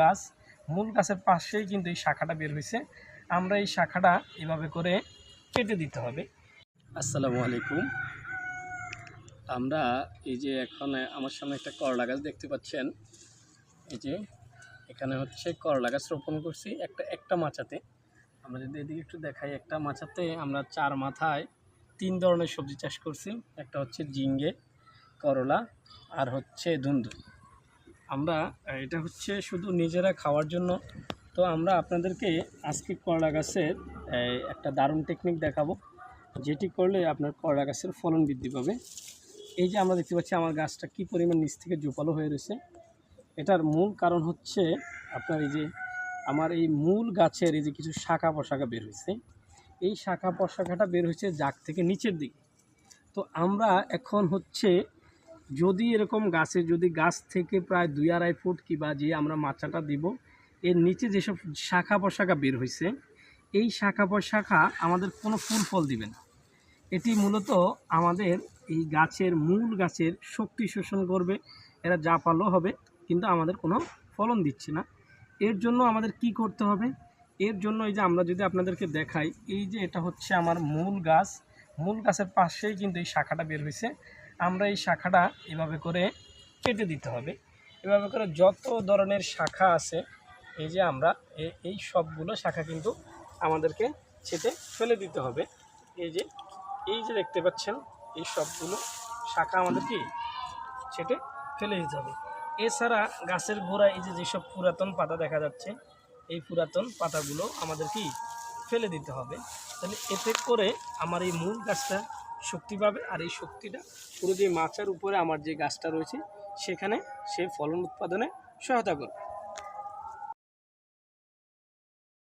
গাছ, মূল গাছের পাশেই কিন্তু এই শাখাটা বের হয়েছে। আমরা এই শাখাটা এভাবে করে কেটে দিতে হবে। আসসালামু আলাইকুম। আমরা এই যে এখন, আমার সামনে একটা করলা গাছ দেখতে পাচ্ছেন। এই যে এখানে হচ্ছে করলা গাছ রোপণ করছি একটা একটা মাচাতে। আমরা যদি এদিকে একটু দেখাই, একটা মাচাতে আমরা চার মাথায় তিন ধরনের সবজি চাষ করছি। একটা হচ্ছে জিঙ্গে করলা আর হচ্ছে ধুন্দু আমরা এটা হচ্ছে শুধু নিজেরা খাওয়ার জন্য। তো আমরা আপনাদেরকে আজকে করলা গাছের একটা দারুণ টেকনিক দেখাবো, যেটি করলে আপনার করলা গাছের ফলন বৃদ্ধি পাবে। এই যে আমরা দেখতে পাচ্ছি, আমার গাছটা কি পরিমাণ নিচ থেকে জোপালো হয়ে রয়েছে। এটার মূল কারণ হচ্ছে আপনার এই যে, আমার এই মূল গাছের এই যে কিছু শাখা পোশাখা বের হয়েছে। এই শাখা পোশাখাটা বের হয়েছে জাগ থেকে নিচের দিকে। তো আমরা এখন হচ্ছে যদি এরকম গাছে যদি গাছ থেকে প্রায় দুই আড়াই ফুট কিংবা যে আমরা মাচাটা দিব, এর নিচে যেসব শাখা পোশাখা বের হয়েছে এই শাখা পোশাখা আমাদের কোনো ফুল ফল দিবে না। এটি মূলত আমাদের এই গাছের মূল গাছের শক্তি শোষণ করবে, এরা যা পালো হবে, কিন্তু আমাদের কোনো ফলন দিচ্ছে না। এর জন্য আমাদের কি করতে হবে? এর জন্য এই যে আমরা যদি আপনাদেরকে দেখাই, এই যে এটা হচ্ছে আমার মূল গাছ। মূল গাছের পাশেই কিন্তু এই শাখাটা বের হয়েছে আমরা এই শাখাটা এভাবে করে কেটে দিতে হবে। এভাবে করে যত ধরনের শাখা আছে, এই যে আমরা এই সবগুলো শাখা কিন্তু আমাদেরকে ছেটে ফেলে দিতে হবে। এই যে এই যে দেখতে পাচ্ছেন, এই সবগুলো শাখা আমাদের কি ছেটে ফেলে দিতে হবে। এছাড়া গাছের গোড়ায় এই যে যেসব পুরাতন পাতা দেখা যাচ্ছে, এই পুরাতন পাতাগুলো আমাদের কি ফেলে দিতে হবে। তাহলে এতে করে আমার এই মূল গাছটা শক্তি পাবে আর এই শক্তিটা পুরো যে মাচার উপরে আমার যে গাছটা রয়েছে, সেখানে সে ফলন উৎপাদনে সহায়তা করবে।